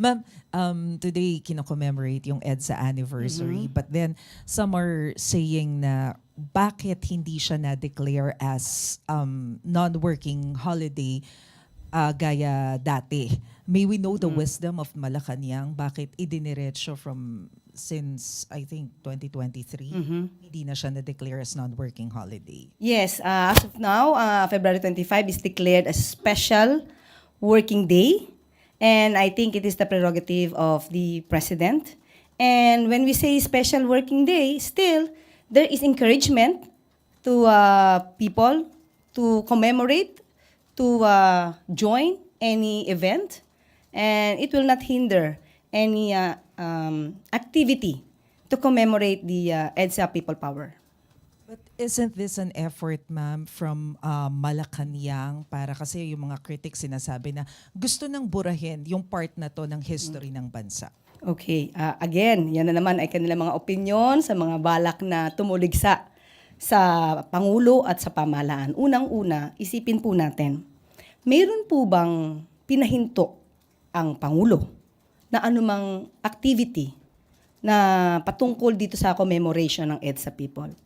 Ma'am, um, today kino-commemorate yung EDSA anniversary, Mm-hmm. but then some are saying na bakit hindi siya na-declare as um, non-working holiday uh, gaya dati. May we know the Mm. wisdom of Malacanang? Bakit idiniretso from since I think 2023, Mm-hmm. hindi na siya na-declare as non-working holiday? Yes, uh, as of now, uh, February 25 is declared a special working day. And I think it is the prerogative of the president. And when we say special working day, still, there is encouragement to uh, people to commemorate, to uh, join any event. And it will not hinder any uh, um, activity to commemorate the uh, EDSA People Power. Isn't this an effort, ma'am, from uh, Malacanang para kasi yung mga critics sinasabi na gusto nang burahin yung part na to ng history ng bansa? Okay, ah, again, yan na naman ay kanilang mga opinion sa mga balak na tumuligsa sa Pangulo at sa pamahalaan. Unang-una, isipin po natin, mayroon po bang pinahinto ang Pangulo na anumang activity na patungkol dito sa commemoration ng EDSA people?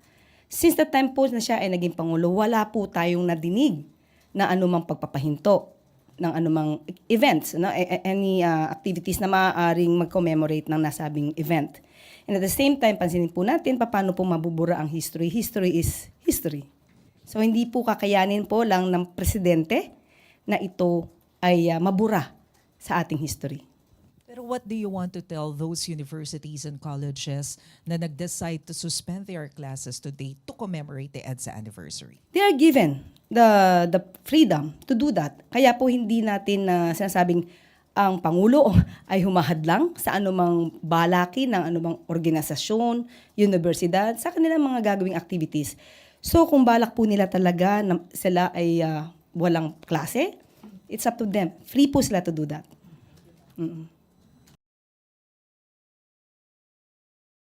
Since the time po na siya ay naging Pangulo, wala po tayong nadinig na anumang pagpapahinto ng anumang events, no? A- a- any uh, activities na maaaring mag-commemorate ng nasabing event. And at the same time, pansinin po natin paano po mabubura ang history. History is history. So hindi po kakayanin po lang ng presidente na ito ay uh, mabura sa ating history. What do you want to tell those universities and colleges na nag-decide to suspend their classes today to commemorate the EDSA anniversary? they are given the the freedom to do that. Kaya po hindi natin na sinasabing ang pangulo ay humahadlang sa anumang balaki ng anumang organisasyon, universidad sa kanilang mga gagawing activities. So kung balak po nila talaga na sila ay ah, walang klase, it's up to them. Free po sila to do that. Mm-mm.